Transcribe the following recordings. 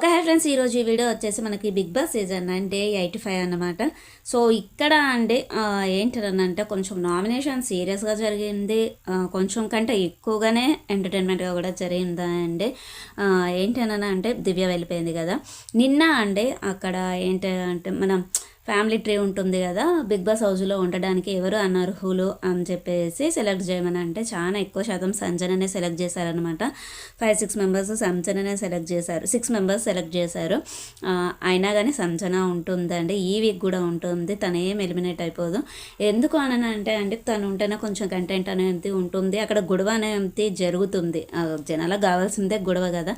ఒక hi friends ఈరోజు ఈ వీడియో వచ్చేసి మనకి big boss season nine day eighty five అన్నమాట. సో ఇక్కడ అంటే ఏంటంటే కొంచెం నామినేషన్ సీరియస్గా జరిగింది. కొంచెం కంటే ఎక్కువగానే ఎంటర్టైన్మెంట్గా కూడా జరిగిందా అండి. ఏంటనంటే దివ్య వెళ్ళిపోయింది కదా. నిన్న అండి అక్కడ ఏంటంటే మనం ఫ్యామిలీ ట్రీ ఉంటుంది కదా బిగ్ బాస్ హౌస్లో ఉండడానికి ఎవరు అనర్హులు అని చెప్పేసి సెలెక్ట్ చేయమని అంటే చాలా ఎక్కువ శాతం సంజననే సెలెక్ట్ చేశారనమాట ఫైవ్ సిక్స్ మెంబర్స్ సంజననే సెలెక్ట్ చేశారు. సిక్స్ మెంబర్స్ సెలెక్ట్ చేశారు. అయినా కానీ సంజన ఉంటుందండి ఈ వీక్ కూడా ఉంటుంది తను ఏం ఎలిమినేట్ అయిపోదు. ఎందుకు అని అంటే అండి తను ఉంటేనే కొంచెం కంటెంట్ అనేది ఉంటుంది అక్కడ గొడవ అనేది జరుగుతుంది. జనాలకు కావాల్సిందే గొడవ కదా.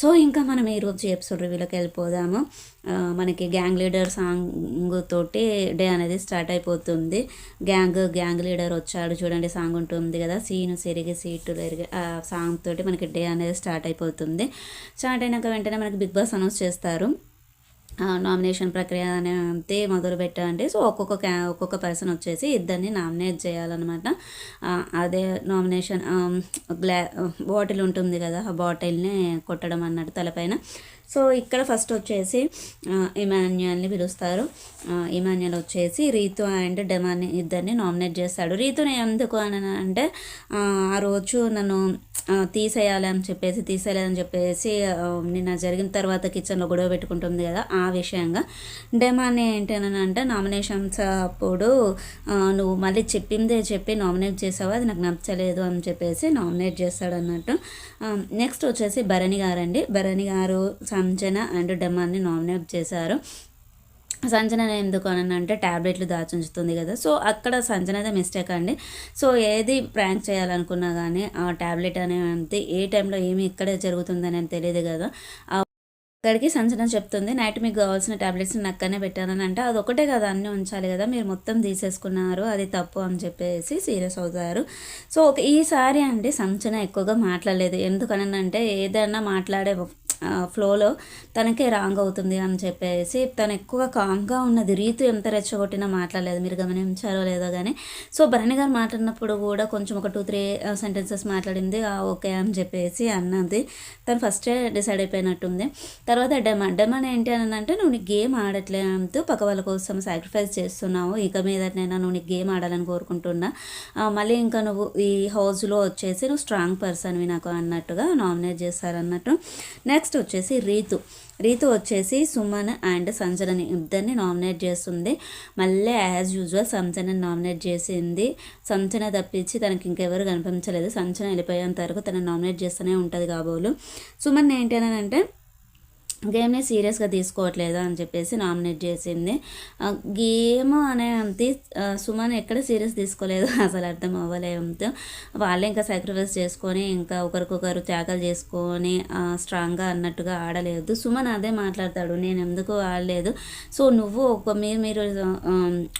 సో ఇంకా మనం ఈరోజు ఎపిసోడ్ రివ్యూలోకి వెళ్ళిపోదాము. మనకి గ్యాంగ్ లీడర్ సాంగ్ తోటి డే అనేది స్టార్ట్ అయిపోతుంది. గ్యాంగ్ గ్యాంగ్ లీడర్ వచ్చాడు చూడండి సాంగ్ ఉంటుంది కదా సీను సిరిగి సీటు ఎరిగి ఆ సాంగ్ తోటి మనకి డే అనేది స్టార్ట్ అయిపోతుంది. స్టార్ట్ అయినాక వెంటనే మనకి బిగ్ బాస్ అనౌన్స్ చేస్తారు. నామినేషన్ ప్రక్రియ అనేది మొదలు పెట్టండి సో ఒక్కొక్క క్యా ఒక్కొక్క పర్సన్ వచ్చేసి ఇద్దరిని నామినేట్ చేయాలన్నమాట. అదే నామినేషన్ గ్లా బాటిల్ ఉంటుంది కదా ఆ బాటిల్ని కొట్టడం అన్నట్టు తలపైన. సో ఇక్కడ ఫస్ట్ వచ్చేసి ఇమాన్యుయల్ని పిలుస్తారు. ఇమాన్యుయల్ వచ్చేసి రీతు అండ్ డెమాని ఇద్దరిని నామినేట్ చేస్తాడు. రీతుని ఎందుకు అని అంటే ఆ, రోజు నన్ను తీసేయాలి అని చెప్పేసి తీసేయాలని చెప్పేసి నిన్న జరిగిన తర్వాత కిచెన్లో గొడవ పెట్టుకుంటుంది కదా ఆ విషయంగా. డెమాని ఏంటని నామినేషన్స్ అప్పుడు నువ్వు మళ్ళీ చెప్పిందే చెప్పి నామినేట్ చేసావు? అది నాకు నచ్చలేదు అని చెప్పేసి నామినేట్ చేస్తాడు అన్నట్టు నెక్స్ట్ వచ్చేసి భరణి గారండి. భరణి గారు సంజన అండ్ డెమాన్ని నామినేట్ చేశారు. సంజన ఎందుకు అని అంటే ట్యాబ్లెట్లు దాచుంచుతుంది కదా. సో అక్కడ సంజనదే మిస్టేక్ అండి. సో ఏది ప్రాంక్ చేయాలనుకున్నా కానీ ఆ ట్యాబ్లెట్ అనేది ఏ టైంలో ఏమి ఇక్కడే జరుగుతుందని అనేది తెలియదు కదా. అక్కడికి సంజన చెప్తుంది నైట్ మీకు కావాల్సిన ట్యాబ్లెట్స్ నక్కనే పెట్టానని అంటే అది ఒకటే కదా అన్నీ ఉంచాలి కదా మీరు మొత్తం తీసేసుకున్నారు అది తప్పు అని చెప్పేసి సీరియస్ అవుతారు. సో ఒక ఈసారి అండి సంచన ఎక్కువగా మాట్లాడలేదు. ఎందుకనంటే ఏదైనా మాట్లాడే ఫ్లోలో తనకే రాంగ్ అవుతుంది అని చెప్పేసి తను ఎక్కువ కామ్గా ఉన్నది. రీతు ఎంత రెచ్చగొట్టినా మాట్లాడలేదు. మీరు గమనించారో లేదో కానీ సో భరణి గారు మాట్లాడినప్పుడు కూడా కొంచెం ఒక టూ త్రీ సెంటెన్సెస్ మాట్లాడింది. ఓకే అని చెప్పేసి అన్నది. తను ఫస్టే డిసైడ్ అయిపోయినట్టుంది. తర్వాత డెమా డెమన్ ఏంటి అని అంటే నువ్వు నీకు గేమ్ ఆడట్లేదు పక్క వాళ్ళ కోసం సాక్రిఫైస్ చేస్తున్నావు. ఇక మీద నేను నువ్వు నీకు గేమ్ ఆడాలని కోరుకుంటున్నా. మళ్ళీ ఇంకా నువ్వు ఈ హౌస్లో వచ్చేసి నువ్వు స్ట్రాంగ్ పర్సన్వి నాకు అన్నట్టుగా నామినేట్ చేస్తారన్నట్టు. నెక్స్ట్ వచ్చేసి రీతు. రీతు వచ్చేసి సుమన్ అండ్ సంజనని ఇద్దరిని నామినేట్ చేస్తుంది. మళ్ళీ యాజ్ యూజువల్ సంజనని నామినేట్ చేసింది. సంజన తప్పించి తనకి ఇంకెవరు కనిపించలేదు. సంజన వెళ్ళిపోయేంత వరకు తనని నామినేట్ చేస్తూనే ఉంటుంది కాబోలు. సుమన్ ఏంటి అని అంటే గేమ్ని సీరియస్గా తీసుకోవట్లేదు అని చెప్పేసి నామినేట్ చేసింది. గేమ్ అనే అంతే సుమన్ ఎక్కడ సీరియస్ తీసుకోలేదు అసలు అర్థం అవ్వలేదు వాళ్ళే ఇంకా సాక్రిఫైస్ చేసుకొని ఇంకా ఒకరికొకరు త్యాగాలు చేసుకొని స్ట్రాంగ్గా అన్నట్టుగా ఆడలేదు. సుమన్ అదే మాట్లాడతాడు నేను ఎందుకు ఆడలేదు? సో నువ్వు ఒక మీరు మీరు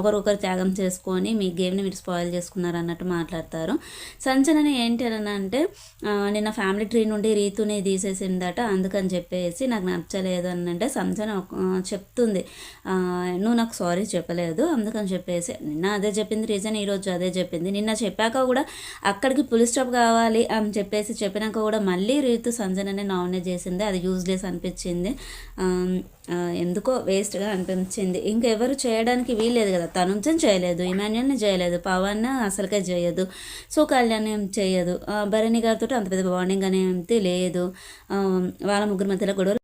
ఒకరొకరు త్యాగం చేసుకొని మీ గేమ్ని మీరు స్పాయిల్ చేసుకున్నారు అన్నట్టు మాట్లాడతారు. సంచలన ఏంటి అని అంటే నిన్న ఫ్యామిలీ ట్రీ నుండి రీతుని తీసేసిందట అందుకని చెప్పేసి నాకు నచ్చలేదు అని అంటే సంజన ఒక- చెప్తుంది. నువ్వు నాకు సారీ చెప్పలేదు అందుకని చెప్పేసి నిన్న అదే చెప్పింది రీజన్ ఈరోజు అదే చెప్పింది. నిన్న చెప్పాక కూడా అక్కడికి పులి స్టాప్ కావాలి అని చెప్పేసి చెప్పినాక కూడా మళ్ళీ రీతు సంజననే నామినేట్ చేసింది. అది యూజ్లెస్ అనిపించింది. ఎందుకో వేస్ట్గా అనిపించింది. ఇంకెవరు చేయడానికి వీల్లేదు కదా. తనుజన్ చేయలేదు ఇమాన్యుల్ని చేయలేదు పవన్ అసలుకే చేయదు సో కళ్యాణ్ ఏం చేయదు భరణి గారితో అంత పెద్ద బాండింగ్ అనేది లేదు. వాళ్ళ ముగ్గురు మధ్యలో గొడవలు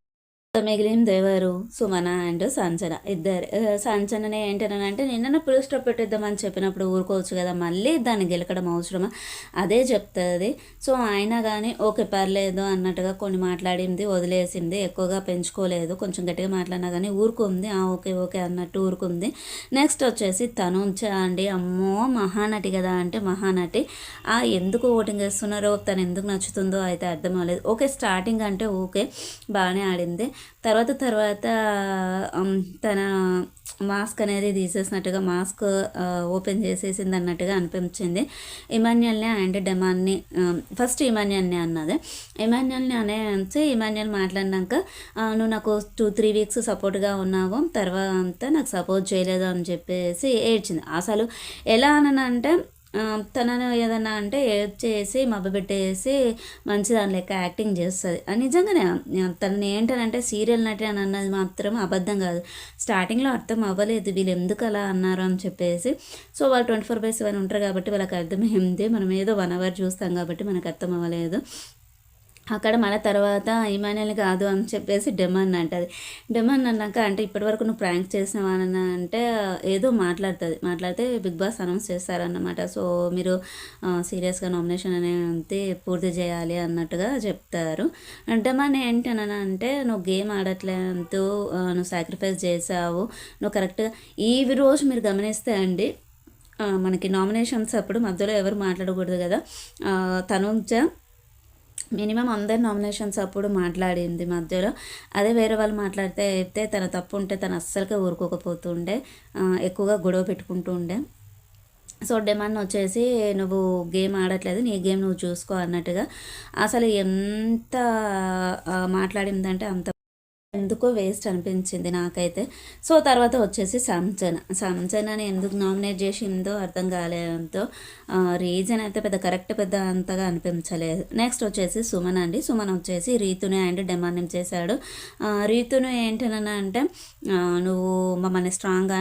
మిగిలిన దేవరు సుమన అండ్ సంచన ఇద్దరు. సంచననే ఏంటనంటే నిన్న పులి స్టాప్ పెట్టేద్దామని చెప్పినప్పుడు ఊరుకోవచ్చు కదా మళ్ళీ దాన్ని గెలకడం అవసరమా? అదే చెప్తుంది. సో అయినా కానీ ఓకే పర్లేదు అన్నట్టుగా కొన్ని మాట్లాడింది వదిలేసింది ఎక్కువగా పెంచుకోలేదు కొంచెం గట్టిగా మాట్లాడినా కానీ ఊరుకుంది ఆ ఓకే ఓకే అన్నట్టు ఊరుకుంది. నెక్స్ట్ వచ్చేసి తనుంచ అండి. అమ్మో మహానటి కదా అంటే మహానటి. ఆ ఎందుకు ఓటింగ్ వేస్తున్నారో తను ఎందుకు నచ్చుతుందో అయితే అర్థం అవ్వలేదు. ఓకే స్టార్టింగ్ అంటే ఓకే బాగానే ఆడింది. తర్వాత తర్వాత తన మాస్క్ అనేది తీసేసినట్టుగా మాస్క్ ఓపెన్ చేసేసింది అన్నట్టుగా అనిపించింది. ఇమాన్యుల్ని అండ్ డెమాన్ని ఫస్ట్ ఇమాన్యుల్ని అన్నది. ఇమాన్యుల్ని అనే ఇమాన్యుల్ మాట్లాడినాక నువ్వు నాకు టూ త్రీ వీక్స్ సపోర్ట్గా ఉన్నావు. తర్వాత నాకు సపోర్ట్ చేయలేదు అని చెప్పేసి ఏడ్చింది. అసలు ఎలా అనంటే అంటే తనను ఏదన్నా అంటే ఏడ్ చేసి మభ్యపెట్టేసి మంచి దాని లెక్క యాక్టింగ్ చేస్తుంది. ఆ, నిజంగానే తనని ఏంటనంటే సీరియల్ నటి అని అన్నది మాత్రం అబద్ధం కాదు. స్టార్టింగ్లో అర్థం అవ్వలేదు వీళ్ళు ఎందుకు అలా అన్నారు అని చెప్పేసి. సో వాళ్ళు ట్వంటీ ఫోర్ బై సెవెన్ ఉంటారు కాబట్టి వాళ్ళకి అర్థమైంది. మనం ఏదో వన్ అవర్ చూస్తాం కాబట్టి మనకు అర్థం అవ్వలేదు. అక్కడ మన తర్వాత ఇమానియల్ కాదు అని చెప్పేసి డెమన్ అంటుంది. డెమన్ అన్నాక అంటే ఇప్పటివరకు నువ్వు ప్రాంక్ చేసినావా అంటే ఏదో మాట్లాడుతుంది. మాట్లాడితే బిగ్ బాస్ అనౌన్స్ చేస్తారన్నమాట. సో మీరు సీరియస్గా నామినేషన్ అనేది పూర్తి చేయాలి అన్నట్టుగా చెప్తారు. డెమన్ ఏంటని అంటే నువ్వు గేమ్ ఆడట్లేదు నువ్వు సాక్రిఫైస్ చేసావు నువ్వు కరెక్ట్గా ఈ రోజు మీరు గమనిస్తే అండి మనకి నామినేషన్స్ అప్పుడు మధ్యలో ఎవరు మాట్లాడకూడదు కదా? తనుంచా తనుజ మినిమం అందరి నామినేషన్స్ అప్పుడు మాట్లాడింది మధ్యలో. అదే వేరే వాళ్ళు మాట్లాడితే అయితే తన తప్పు ఉంటే తను అస్సలుగా ఊరుకోకపోతుండే. ఎక్కువగా గొడవ పెట్టుకుంటూ ఉండే. సో డెమాన్ వచ్చేసి నువ్వు గేమ్ ఆడట్లేదు నీ గేమ్ నువ్వు చూసుకో అన్నట్టుగా. అసలు ఎంత మాట్లాడిందంటే అంత ఎందుకో వేస్ట్ అనిపించింది నాకైతే. సో తర్వాత వచ్చేసి సంజన. సంజనని ఎందుకు నామినేట్ చేసిందో అర్థం కాలేదంతో రీజన్ అయితే పెద్ద కరెక్ట్ పెద్ద అంతగా అనిపించలేదు. నెక్స్ట్ వచ్చేసి సుమన్ అండి. సుమన్ వచ్చేసి రీతుని అండ్ డిమాండ్ చేశాడు. రీతును ఏంటనంటే అంటే నువ్వు మమ్మల్ని స్ట్రాంగ్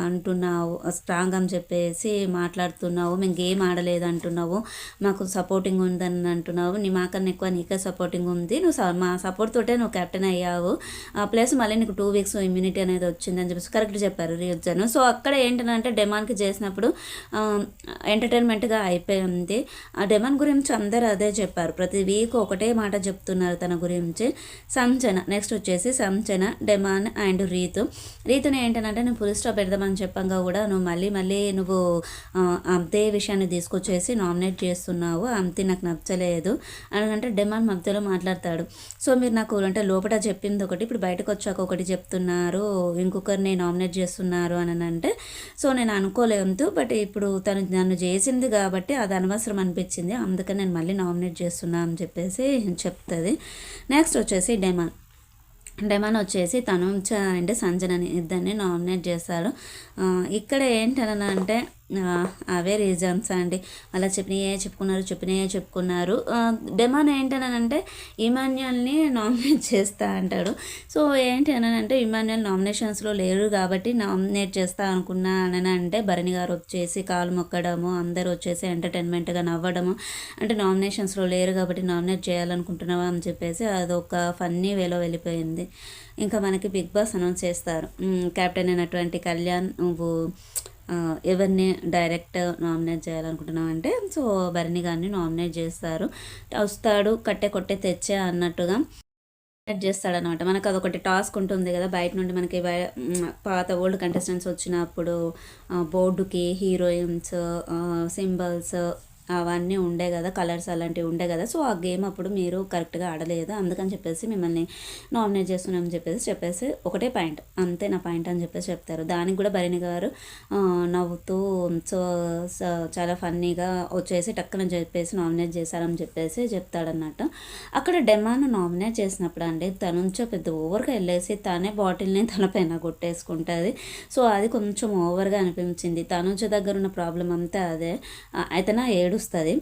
అంటున్నావు స్ట్రాంగ్ అని చెప్పేసి మాట్లాడుతున్నావు మేము గేమ్ ఆడలేదు అంటున్నావు మాకు సపోర్టింగ్ ఉందని అంటున్నావు నీ మాకన్నా ఎక్కువ నీకే సపోర్టింగ్ ఉంది నువ్వు స- మా సపోర్ట్ తోటే నువ్వు కెప్టెన్ అయ్యావు ప్లస్ మళ్ళీ నీకు టూ వీక్స్ ఇమ్యూనిటీ అనేది వచ్చిందని చెప్పేసి కరెక్ట్ చెప్పారు రియోజన్ సో అక్కడ ఏంటంటే డెమాన్కి చేసినప్పుడు ఎంటర్టైన్మెంట్గా అయిపోయింది. ఆ డెమాన్ గురించి అందరూ అదే చెప్పారు. ప్రతి వీక్ ఒకటే మాట చెప్తున్నారు తన గురించి. సంచన నెక్స్ట్ వచ్చేసి సంచన డెమాన్ అండ్ రీతు. రీతుని ఏంటంటే నువ్వు ఫుల్ స్టాప్ పెడదామని చెప్పంగా కూడా నువ్వు మళ్ళీ మళ్ళీ నువ్వు అంతే విషయాన్ని తీసుకొచ్చేసి నామినేట్ చేస్తున్నావు. అంతే నాకు నచ్చలేదు అని అంటే డెమాన్ మధ్యలో మాట్లాడతాడు. సో మీరు నాకు అంటే లోపల చెప్పింది ఒకటి ఇప్పుడు బయటకు వచ్చాక ఒకటి చెప్తున్నారు. ఇంకొకరిని నామినేట్ చేస్తున్నారు అని అంటే సో నేను అనుకోలేదు బట్ ఇప్పుడు తను నన్ను చేసింది కాబట్టి అది అనవసరం అనిపించింది. అందుకని నేను మళ్ళీ నామినేట్ చేస్తున్నా అని చెప్పేసి చెప్తుంది. నెక్స్ట్ వచ్చేసి డెమాన్ డెమాన్ వచ్చేసి తను అంటే సంజనని ఇద్దరిని నామినేట్ చేశారు. ఇక్కడ ఏంటనంటే అంటే అవే రీజన్స్ అండి. అలా చెప్పినయే చెప్పుకున్నారు చెప్పినయే చెప్పుకున్నారు. ఆ, డెమాన్ ఏంటని అంటే ఇమాన్యుల్ని నామినేట్ చేస్తా అంటాడు. సో ఏంటి అనంటే ఇమాన్యుయల్ నామినేషన్స్లో లేరు కాబట్టి నామినేట్ చేస్తా అనుకున్నా అని అంటే భరణి గారు వచ్చేసి కాలు మొక్కడము అందరూ వచ్చేసి ఎంటర్టైన్మెంట్గా నవ్వడము అంటే నామినేషన్స్లో లేరు కాబట్టి నామినేట్ చేయాలనుకుంటున్నావా అని చెప్పేసి అదొక ఫన్నీ వేలో వెళ్ళిపోయింది. ఇంకా మనకి బిగ్ బాస్ అనౌన్స్ చేస్తారు. కెప్టెన్ అయినటువంటి కళ్యాణ్ నువ్వు ఎవరిని డైరెక్ట్ నామినేట్ చేయాలనుకుంటున్నావు అంటే సో భరణి గారిని నామినేట్ చేస్తారు. వస్తాడు కట్టే కొట్టే తెచ్చే అన్నట్టుగా చేస్తాడనమాట మనకు అదొకటి టాస్క్ ఉంటుంది కదా బయట నుండి మనకి పాత ఓల్డ్ కంటెస్టెంట్స్ వచ్చినప్పుడు బోర్డుకి హీరోయిన్స్ సింబల్స్ అవన్నీ ఉండే కదా కలర్స్ అలాంటివి ఉండే కదా. సో ఆ గేమ్ అప్పుడు మీరు కరెక్ట్గా ఆడలేదు? అందుకని చెప్పేసి మిమ్మల్ని నామినేట్ చేస్తున్నామని చెప్పేసి చెప్పేసి ఒకటే పాయింట్. అంతే నా పాయింట్ అని చెప్పేసి చెప్తారు. దానికి కూడా భరణి గారు నవ్వుతూ సో చాలా ఫన్నీగా వచ్చేసి టక్కున చెప్పేసి నామినేట్ చేశారని చెప్పేసి చెప్తాడన్నట్టు అక్కడ డెమాను నామినేట్ చేసినప్పుడు అండి తనుంచో పెద్ద ఓవర్గా వెళ్ళేసి తనే బాటిల్ని తన పైన కొట్టేసుకుంటుంది. సో అది కొంచెం ఓవర్గా అనిపించింది. తనుంచ దగ్గర ఉన్న ప్రాబ్లం అంతా అదే. అయితే నా ఏడు వస్తుంది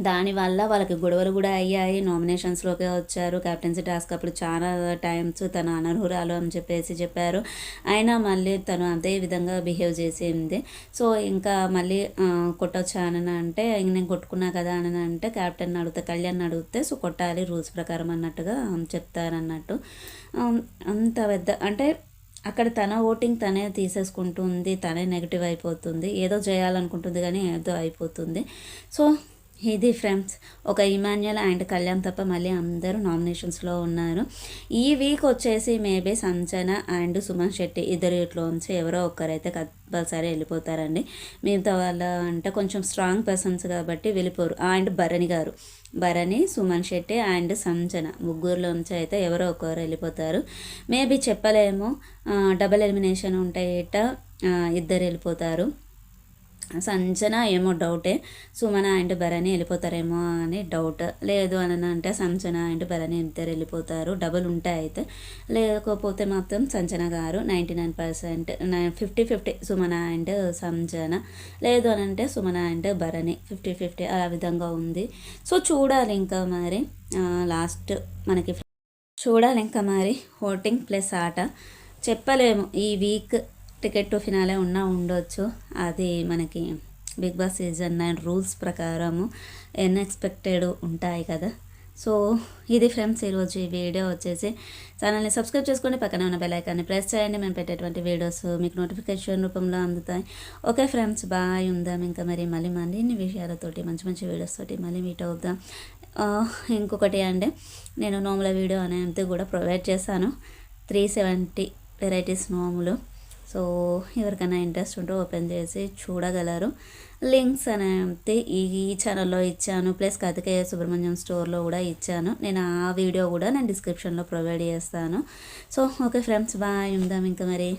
దానివల్ల వాళ్ళకి గొడవలు కూడా అయ్యాయి. నామినేషన్స్లోకి వచ్చారు. కెప్టెన్సీ టాస్క్ అప్పుడు చాలా టైమ్స్ తను అనర్హురాలు అని చెప్పేసి చెప్పారు. అయినా మళ్ళీ తను అదే విధంగా బిహేవ్ చేసింది. సో ఇంకా మళ్ళీ కొట్టొచ్చానని అంటే నేను కొట్టుకున్నా కదా అని అంటే కెప్టెన్ అడిగితే కళ్యాణ్ అడిగితే సో కొట్టాలి రూల్స్ ప్రకారం అన్నట్టుగా చెప్తారన్నట్టు. అంత పెద్ద అంటే అక్కడ తన ఓటింగ్ తనే తీసేసుకుంటుంది తనే నెగిటివ్ అయిపోతుంది ఏదో చేయాలనుకుంటుంది కానీ ఏదో అయిపోతుంది. సో ఇది ఫ్రెండ్స్ ఒక ఇమాన్యుల్ అండ్ కళ్యాణ్ తప్ప మళ్ళీ అందరూ నామినేషన్స్లో ఉన్నారు. ఈ వీక్ వచ్చేసి మేబీ సంచన అండ్ సుమన్ శెట్టి ఇద్దరు ఇట్లో ఉంచి ఎవరో ఒక్కరైతే కంపల్సరీ వెళ్ళిపోతారండి. మిగతా వాళ్ళ అంటే కొంచెం స్ట్రాంగ్ పర్సన్స్ కాబట్టి వెళ్ళిపోరు. అండ్ భరణి గారు భరణి సుమన్ శెట్టి అండ్ సంజన. ముగ్గురులోంచి అయితే ఎవరో ఒకరు వెళ్ళిపోతారు. మేబీ చెప్పలేము. డబల్ ఎలిమినేషన్ ఉంటాయిట ఇద్దరు వెళ్ళిపోతారు. సంచన ఏమో డౌటే. సుమన అండ్ భరణి వెళ్ళిపోతారేమో అని డౌట్. లేదు అని అంటే సంచన అండ్ భరణి ఇద్దరు వెళ్ళిపోతారు. డబుల్ ఉంటే అయితే. లేకపోతే మాత్రం సంచన గారు ninety nine percent fifty fifty Suman and Sanjana. లేదు అని అంటే Suman and Bharani fifty fifty ఆ విధంగా ఉంది. సో చూడాలి ఇంకా మరి లాస్ట్ మనకి చూడాలి ఇంకా మరి ఓటింగ్ ప్లస్ ఆట. చెప్పలేము. ఈ వీక్ టికెట్ టు ఫినాలే ఉన్నా ఉండొచ్చు. అది మనకి big boss season nine rules ప్రకారము అన్ఎక్స్పెక్టెడ్ ఉంటాయి కదా. సో ఇది ఫ్రెండ్స్ ఈరోజు ఈ వీడియో వచ్చేసి ఛానల్ని సబ్స్క్రైబ్ చేసుకోండి పక్కనే ఉన్న బెలైకాన్ని ప్రెస్ చేయండి. మేము పెట్టేటువంటి వీడియోస్ మీకు నోటిఫికేషన్ రూపంలో అందుతాయి. ఓకే ఫ్రెండ్స్ బాయ్ ఉందాం. ఇంకా మరి మళ్ళీ మళ్ళీ విషయాలతోటి మంచి మంచి వీడియోస్ తోటి మళ్ళీ మీట్ అవుదాం. ఇంకొకటి అంటే నేను నోముల వీడియో అనేది కూడా ప్రొవైడ్ చేశాను. త్రీ సెవెంటీ వెరైటీస్ నోములు. సో ఎవరికైనా ఇంట్రెస్ట్ ఉంటే ఓపెన్ చేసి చూడగలరు. లింక్స్ అనేది ఈ ఛానల్లో ఇచ్చాను. ప్లస్ కతికేయ సుబ్రహ్మణ్యం స్టోర్లో కూడా ఇచ్చాను. నేను ఆ వీడియో కూడా నేను డిస్క్రిప్షన్లో ప్రొవైడ్ చేస్తాను. So okay friends bye. ఉందాం ఇంకా మరి.